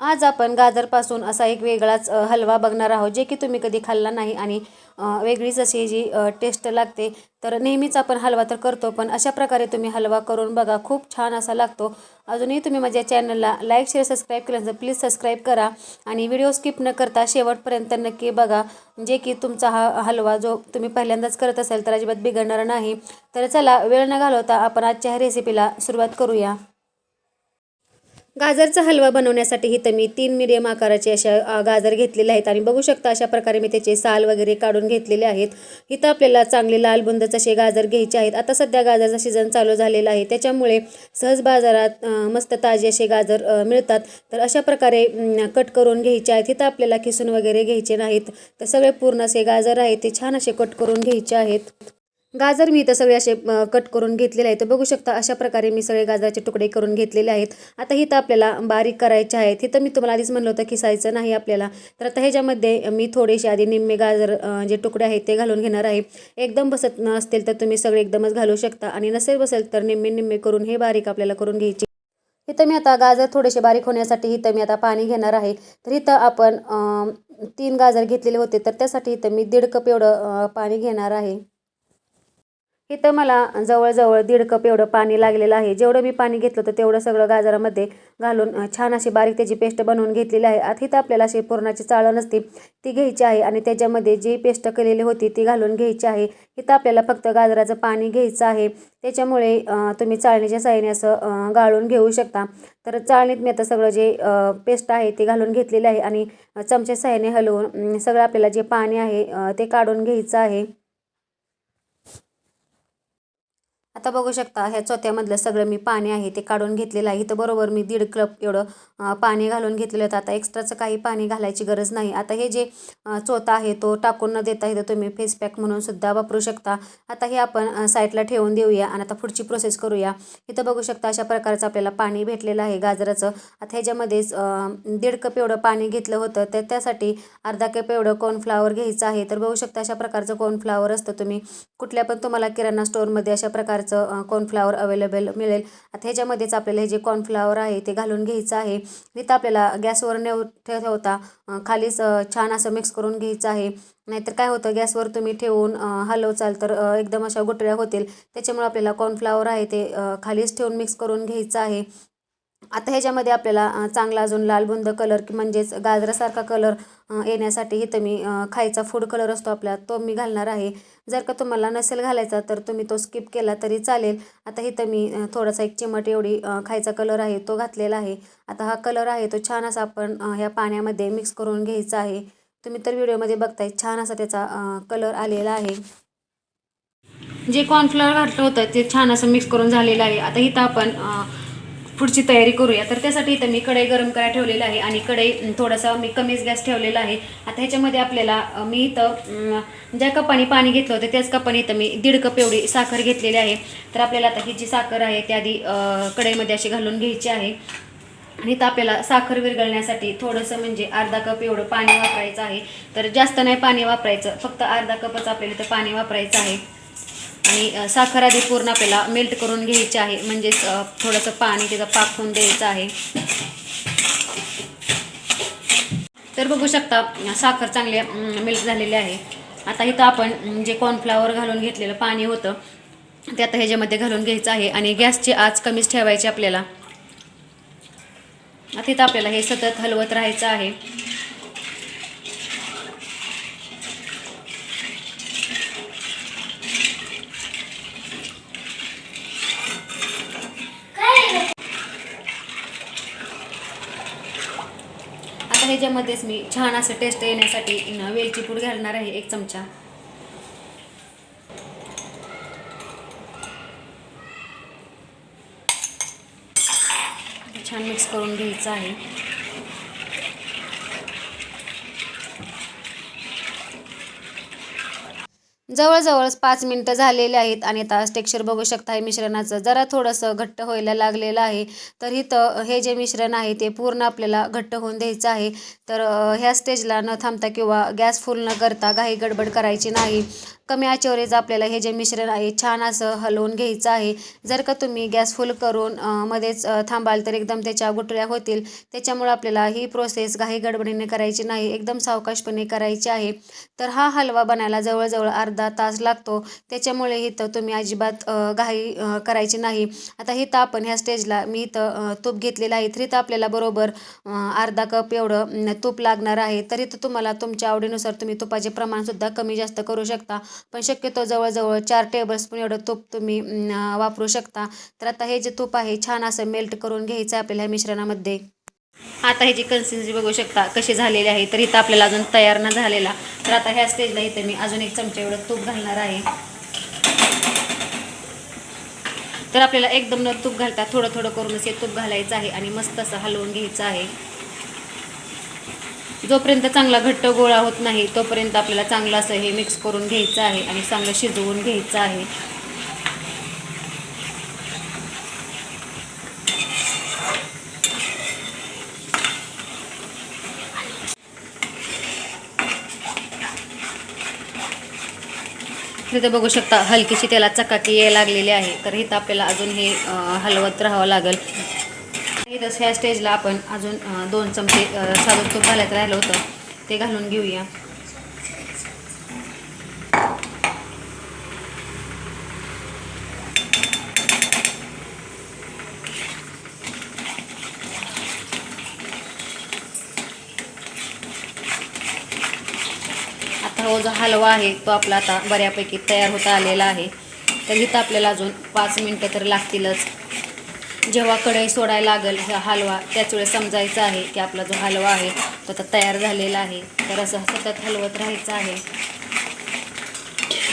आज आपण गाजरपासून असा एक वेगळाच हलवा बघणार आहोत जे की तुम्ही कधी खाल्ला नाही आणि वेगळीच अशी जी टेस्ट लागते तर नेहमीच आपण हलवा तर करतो पण अशा प्रकारे तुम्ही हलवा करून बघा खूप छान असा लागतो. अजूनही तुम्ही माझ्या चॅनलला लाईक शेअर सबस्क्राईब केलं तर प्लीज सबस्क्राईब करा आणि व्हिडिओ स्किप न करता शेवटपर्यंत नक्की बघा जे की तुमचा हा हलवा जो तुम्ही पहिल्यांदाच करत असाल तर अजिबात बिघडणार नाही. तर चला वेळ न घालवता आपण आजच्या ह्या रेसिपीला सुरुवात करूया. गाजरचा हलवा बनवण्यासाठी इथं मी तीन मिडियम आकाराचे अशा गाजर घेतलेले आहेत. आणि बघू शकता अशा प्रकारे मी त्याचे साल वगैरे काढून घेतलेले आहेत. इथं आपल्याला चांगले लाल बुंदच असे गाजर घ्यायचे आहेत. आता सध्या गाजरचा सीझन चालू झालेला आहे. त्याच्यामुळे सहज बाजारात मस्त ताजे असे गाजर मिळतात. तर अशा प्रकारे कट करून घ्यायचे आहेत. इथं आपल्याला खिसून वगैरे घ्यायचे नाहीत. तर सगळे पूर्ण असे गाजर आहेत. ते छान असे कट करून घ्यायचे आहेत. गाजर मी इथं सगळे असे कट करून घेतलेले आहेत. तर बघू शकता अशा प्रकारे मी सगळे गाजराचे तुकडे करून घेतलेले आहेत. आता इथं आपल्याला बारीक करायचे आहेत. इथं मी तुम्हाला आधीच म्हणलं होतं किसायचं नाही आपल्याला. तर आता ह्याच्यामध्ये मी थोडेसे आधी निम्मे गाजर जे तुकडे आहेत ते घालून घेणार आहे. एकदम बसत नसतील तर तुम्ही सगळे एकदमच घालू शकता. आणि नसेल बसेल तर निम्मे निम्मे करून हे बारीक आपल्याला करून घ्यायचे. इथं मी आता गाजर थोडेसे बारीक होण्यासाठी इथं मी आता पाणी घेणार आहे. तर इथं आपण तीन गाजर घेतलेले होते. तर त्यासाठी इथं मी दीड कप एवढं पाणी घेणार आहे. इथं मला जवळजवळ दीड कप एवढं पाणी लागलेलं आहे. जेवढं मी पाणी घेतलं होतं तेवढं सगळं गाजरामध्ये घालून छान अशी बारीक त्याची पेस्ट बनवून घेतलेली आहे. आता इथं आपल्याला अशी पुरणाची चाळण असते ती घ्यायची आहे आणि त्याच्यामध्ये जी पेस्ट केलेली होती ती घालून घ्यायची आहे. इथं आपल्याला फक्त गाजराचं पाणी घ्यायचं आहे. त्याच्यामुळे तुम्ही चाळणीच्या साहाय्याने असं गाळून घेऊ शकता. तर चाळणीत मी आता सगळं जे पेस्ट आहे ते घालून घेतलेलं आहे आणि चमच्या साह्याने हलवून सगळं आपल्याला जे पाणी आहे ते काढून घ्यायचं आहे. आता बघू शकता ह्या चोथ्यामधलं सगळं मी पाणी आहे ते काढून घेतलेलं आहे. इथं बरोबर मी दीड कप एवढं पाणी घालून घेतलेलं होतं. आता एक्स्ट्राचं काही पाणी घालायची गरज नाही. आता हे जे चोथा आहे तो टाकून न देता इथं तुम्ही फेस पॅक म्हणून सुद्धा वापरू शकता. आता हे आपण साईडला ठेवून देऊया आणि आता पुढची प्रोसेस करूया. इथं बघू शकता अशा प्रकारचं आपल्याला पाणी भेटलेलं आहे गाजराचं. आता ह्याच्यामध्येच दीड कप एवढं पाणी घेतलं होतं. तर त्यासाठी अर्धा कप एवढं कॉर्नफ्लावर घ्यायचं आहे. तर बघू शकता अशा प्रकारचं कॉर्नफ्लावर असतं तुम्ही. कुठल्या पण तुम्हाला किराणा स्टोअरमध्ये अशा प्रकारचं कॉर्नफ्लावर अवेलेबल मिळेल. आता ह्याच्यामध्येच आपल्याला हे जे कॉर्नफ्लावर आहे ते घालून घ्यायचं आहे. इथं आपल्याला गॅसवर नेऊ ठेवता खालीच छान असं मिक्स करून घ्यायचं आहे. नाहीतर काय होतं गॅसवर तुम्ही ठेवून हलवचाल तर एकदम अशा गुटळ्या होतील. त्याच्यामुळे आपल्याला कॉर्नफ्लावर आहे ते खालीच ठेवून मिक्स करून घ्यायचं आहे. आता ह्याच्यामध्ये आपल्याला चांगला अजून लालबुंद कलर की म्हणजेच गाजरासारखा कलर येण्यासाठी इथं मी खायचा फूड कलर असतो आपला तो मी घालणार आहे. जर का तुम्हाला नसेल घालायचा तर तुम्ही तो स्किप केला तरी चालेल. आता इथं मी थोडासा एक चिमट एवढी खायचा कलर आहे तो घातलेला आहे. आता हा कलर आहे तो छान असा आपण ह्या पाण्यामध्ये मिक्स करून घ्यायचा आहे. तुम्ही तर व्हिडिओमध्ये बघताय छान असा त्याचा कलर आलेला आहे. जे कॉर्नफ्लॉवर घातलं होतं ते छान असं मिक्स करून झालेलं आहे. आता इथं आपण पुढची तयारी करूया. तर त्यासाठी इथं मी कढई गरम करायला ठेवलेलं आहे आणि कढई थोडासा मी कमीच गॅस ठेवलेला आहे. आता ह्याच्यामध्ये आपल्याला मी इथं ज्या कपाने पाणी घेतलं होतं त्याच कपाने इथं मी दीड कप एवढी साखर घेतलेली आहे. तर आपल्याला आता ही जी साखर आहे ती आधी कढईमध्ये अशी घालून घ्यायची आहे. आणि इथं आपल्याला साखर विरघळण्यासाठी थोडंसं म्हणजे अर्धा कप एवढं पाणी वापरायचं आहे. तर जास्त नाही पाणी वापरायचं फक्त अर्धा कपच आपल्याला इथं पाणी वापरायचं आहे. आणि साखर आधी पूर्ण आपल्याला मेल्ट करून घ्यायची आहे. म्हणजेच थोडंसं पाणी त्याचा पाक होऊन द्यायचं आहे. तर बघू शकता साखर चांगली मेल्ट झालेली आहे. आता इथं आपण जे कॉर्नफ्लावर घालून घेतलेलं पाणी होतं ते आता ह्याच्यामध्ये घालून घ्यायचं आहे. आणि गॅसची आज कमीच ठेवायची आपल्याला. आता इथं आपल्याला हे सतत हलवत राहायचं आहे. ह्याच्यामध्येच मी छान असं टेस्ट येण्यासाठी वेलची पूड घालणार आहे एक चमचा. छान मिक्स करून घ्यायचं आहे. जवळजवळ पाच मिनटं झालेले आहेत आणि आता टेक्स्चर बघू शकता हे मिश्रणाचं. जरा थोडंसं घट्ट व्हायला लागलेलं आहे. तर इथं हे जे मिश्रण आहे ते पूर्ण आपल्याला घट्ट होऊन द्यायचं आहे. तर ह्या स्टेजला न थांबता किंवा गॅस फुल न करता घाई गडबड करायची नाही. कमी आचेवरच आपल्याला हे जे मिश्रण आहे छान असं हलवून घ्यायचं आहे. जर का तुम्ही गॅस फुल करून मध्येच थांबाल तर एकदम त्याच्या गुठळ्या होतील. त्याच्यामुळे आपल्याला ही प्रोसेस घाई गडबडीने करायची नाही. एकदम सावकाशपणे करायची आहे. तर हा हलवा बनायला जवळजवळ अर्धा तास लागतो. त्याच्यामुळे इथं तुम्ही अजिबात घाई करायची नाही. आता इथं आपण ह्या स्टेजला मी इथं तूप घेतलेलं आहे. तर इथं आपल्याला बरोबर अर्धा कप एवढं तूप लागणार आहे. तर इथं तुम्हाला तुमच्या आवडीनुसार तुम्ही तुपाचे प्रमाणसुद्धा कमी जास्त करू शकता. पण शक्यतो जवळजवळ चार टेबलस्पून एवढं तूप तुम्ही वापरू शकता. तर आता हे जे तूप आहे छान असं मेल्ट करून घ्यायचं आहे आपल्याला ह्या मिश्रणामध्ये. आता हे जी कन्सिस्टन्सी बघू शकता कशी झालेली आहे तर इथं आपल्याला अजून तयार न झालेला. तर आता ह्या स्टेजला इथं मी अजून एक चमचा एवढं तूप घालणार आहे. तर आपल्याला एकदम न तूप घालता थोडं थोडं करूनच हे तूप घालायचं आहे आणि मस्त असं हलवून घ्यायचं आहे. जोपर्यंत चांगला घट्ट गोळा होत नाही तोपर्यंत आपल्याला चांगलं असं हे मिक्स करून घ्यायचं आहे आणि चांगलं शिजवून घ्यायचं आहे. तर इथं बघू शकता हलकीशी त्याला चकाकी यायला लागलेली आहे. तर इथं आपल्याला अजून हे हलवत राहावं लागेल. इथं ह्या स्टेजला आपण अजून दोन चमचे अं, साधं तूप घालायचं राहिलं होतं. ते घालून घेऊया. जो हलवा आहे तो आपला आता बऱ्यापैकी तयार होता आलेला आहे. तर इथं आपल्याला अजून पाच मिनटं तर लागतीलच. जेव्हा कढई सोडायला लागेल हा हलवा त्याच वेळेस समजायचं आहे की आपला जो हलवा आहे तो आता तयार झालेला आहे. तर असं सतत हलवत राहायचं आहे.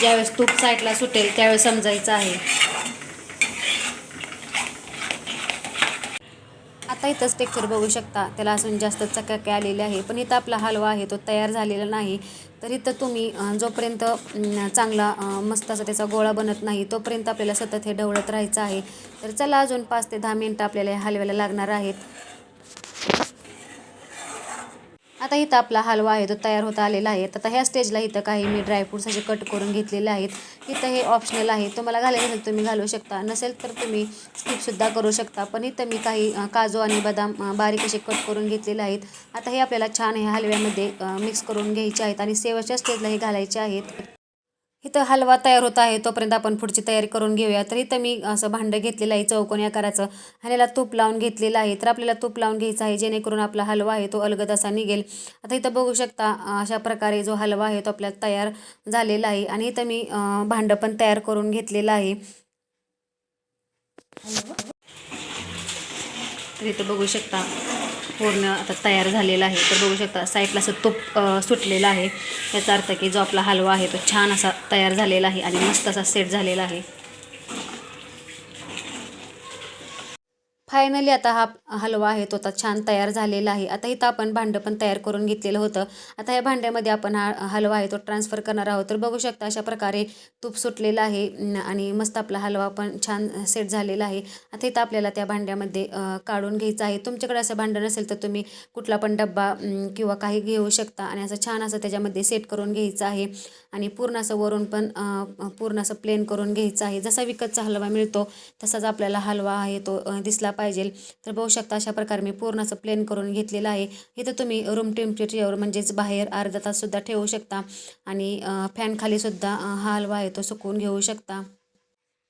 ज्यावेळेस तूप साईडला सुटेल त्यावेळेस समजायचं आहे. आता इथंच टेक्चर बघू शकता. त्याला अजून जास्त चकाके आलेले आहे. पण इथं आपला हलवा आहे तो तयार झालेला नाही. तर इथं तुम्ही जोपर्यंत चांगला मस्त असा त्याचा गोळा बनत नाही तोपर्यंत आपल्याला सतत हे ढवळत राहायचं आहे. तर चला अजून पाच ते दहा मिनटं आपल्याला हलव्याला लागणार आहेत. आता इथं आपला हलवा आहे तो तयार होता आलेला आहे. आता ह्या स्टेजला इथं काही मी ड्रायफ्रूट्स असे कट करून घेतलेले आहेत. इथं हे ऑप्शनल आहे. तुम्हाला घालायचं असेल तुम्ही घालू शकता. नसेल तर तुम्ही स्किपसुद्धा करू शकता. पण इथं मी काही काजू आणि बदाम बारीक असे कट करून घेतलेले आहेत. आता हे आपल्याला छान हे हलव्यामध्ये मिक्स करून घ्यायचे आहेत. आणि शेवटच्या स्टेजला हे घालायचे आहेत. इथं हलवा तयार होत आहे. तोपर्यंत आपण पुढची तयारी करून घेऊया. तर इथं मी असं भांडं घेतलेलं आहे चौकोनी आकाराचं आणि याला तूप लावून घेतलेलं आहे. तर आपल्याला तूप लावून घ्यायचं आहे जेणेकरून आपला हलवा आहे तो अलगद असा निघेल. आता इथं बघू शकता अशा प्रकारे जो हलवा आहे तो आपल्याला तयार झालेला आहे. आणि इथं मी भांडं पण तयार करून घेतलेलं आहे. तर इथं बघू शकता पूर्ण आता तयार झालेला आहे. तर बघू शकता साईडला असं तूप सुटलेलं आहे. याचा अर्थ की जो आपला हलवा आहे तो छान असा तयार झालेला आहे आणि मस्त असा सेट झालेला आहे. फायनली आता हा हलवा आहे तो आता छान तयार झालेला आहे. आता इथं आपण भांडं पण तयार करून घेतलेलं होतं. आता या भांड्यामध्ये आपण हा हलवा आहे तो ट्रान्सफर करणार आहोत. तर बघू शकता अशा प्रकारे तूप सुटलेलं आहे आणि मस्त आपला हलवा पण छान सेट झालेला आहे. आता इथं आपल्याला त्या भांड्यामध्ये काढून घ्यायचं आहे. तुमच्याकडे असं भांडं नसेल तर तुम्ही कुठला पण डब्बा किंवा काही घेऊ शकता आणि असं छान असं त्याच्यामध्ये सेट करून घ्यायचं आहे. आणि पूर्ण असं वरून पण पूर्ण असं प्लेन करून घ्यायचं आहे. जसा विकतचा हलवा मिळतो तसाच आपल्याला हलवा आहे तो दिसला पाहिजे. तर बघू शकता अशा प्रकारे मी पूर्ण असं प्लेन करून घेतलेलं आहे. इथं तुम्ही रूम टेम्परेचरवर म्हणजेच बाहेर अर्धा ताससुद्धा ठेवू शकता. आणि फॅनखालीसुद्धा हा हलवा आहे तो सुकवून घेऊ शकता.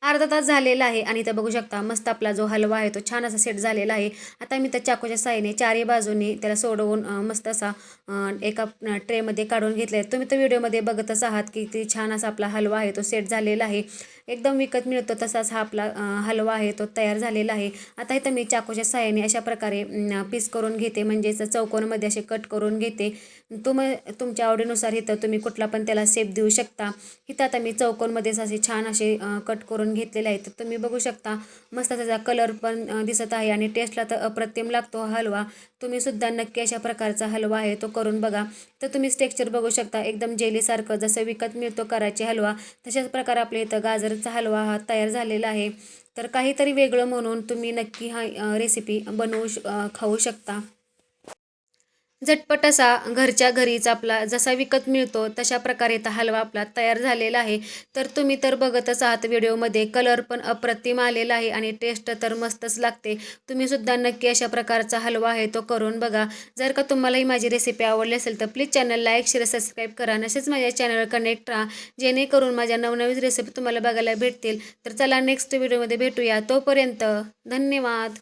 अर्धा तास झालेला आहे आणि इथं बघू शकता मस्त आपला जो हलवा आहे तो छान असा सेट झालेला आहे. आता मी त्या चाकूच्या साहाय्याने चारही बाजूने त्याला सोडवून मस्त असा एका ट्रेमध्ये काढून घेतला आहे तुम्ही तर व्हिडिओमध्ये बघतच आहात की ते छान असा आपला हलवा आहे तो सेट झालेला आहे. एकदम विकत मिळतो तसाच हा आपला हलवा आहे तो तयार झालेला आहे. आता इथं मी चाकूच्या साह्याने अशा प्रकारे पीस करून घेते. म्हणजेच चौकोनमध्ये असे कट करून घेते. तुम तुमच्या आवडीनुसार इथं तुम्ही कुठला पण त्याला शेप देऊ शकता. इथं आता मी चौकोनमध्येच असे छान असे कट करून घेतलेले आहेत. तर तुम्ही बघू शकता मस्त त्याचा कलर पण दिसत आहे. आणि टेस्टला तर अप्रतिम लागतो हलवा. तुम्ही सुद्धा नक्की अशा प्रकारचा हलवा आहे तो करून बघा. तर तुम्ही टेक्स्चर बघू शकता एकदम जेलीसारखं जसं विकत मिळतो कराची हलवा तशाच प्रकारे आपल्या इथं गाजरचा हलवा हा तयार झालेला आहे. तर काहीतरी वेगळं म्हणून तुम्ही नक्की हा रेसिपी बनवू श खाऊ शकता. झटपट असा घरच्या घरीच आपला जसा विकत मिळतो तशा प्रकारे हा हलवा आपला तयार झालेला आहे. तर तुम्ही तर बघतच आहात व्हिडिओमध्ये कलर पण अप्रतिम आलेला आहे आणि टेस्ट तर मस्तच लागते. तुम्ही सुद्धा नक्की अशा प्रकारचा हलवा आहे तो करून बघा. जर का तुम्हालाही माझी रेसिपी आवडली असेल तर please channel like share subscribe करा नसेच माझ्या चॅनल कनेक्ट राहा. जेणेकरून माझ्या नवनवीन रेसिपी तुम्हाला बघायला भेटतील. तर चला नेक्स्ट व्हिडिओमध्ये भेटूया. तोपर्यंत धन्यवाद.